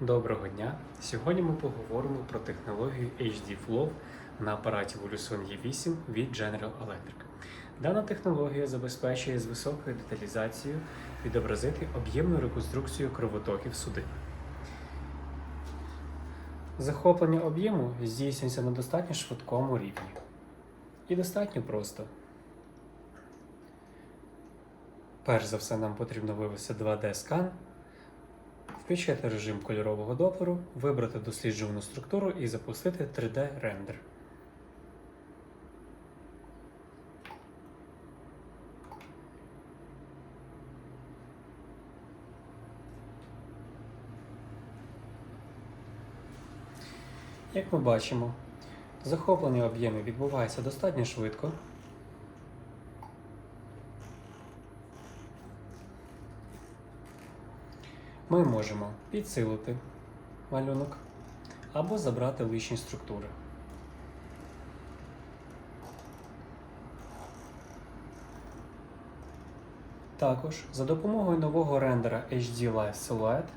Доброго дня! Сьогодні ми поговоримо про технологію HD Flow на апараті Voluson E8 від General Electric. Дана технологія забезпечує з високою деталізацією відобразити об'ємну реконструкцію кровотоків судин. Захоплення об'єму здійснюється на достатньо швидкому рівні. І достатньо просто. Перш за все, нам потрібно вивести 2D-скан, включити режим кольорового доплеру, вибрати досліджувану структуру і запустити 3D-рендер. Як ми бачимо, захоплення об'ємів відбувається достатньо швидко. Ми можемо підсилити малюнок або забрати лишні структури. Також за допомогою нового рендера HD Live Silhouette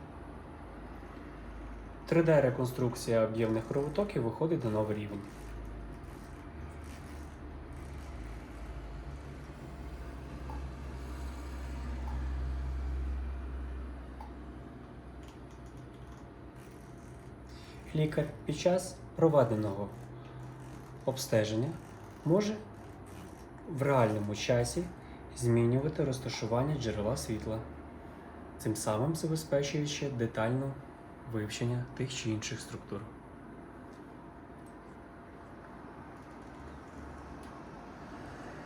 3D-реконструкція об'ємних кровотоків виходить на новий рівень. Лікар під час проведеного обстеження може в реальному часі змінювати розташування джерела світла, цим самим забезпечуючи детальне вивчення тих чи інших структур.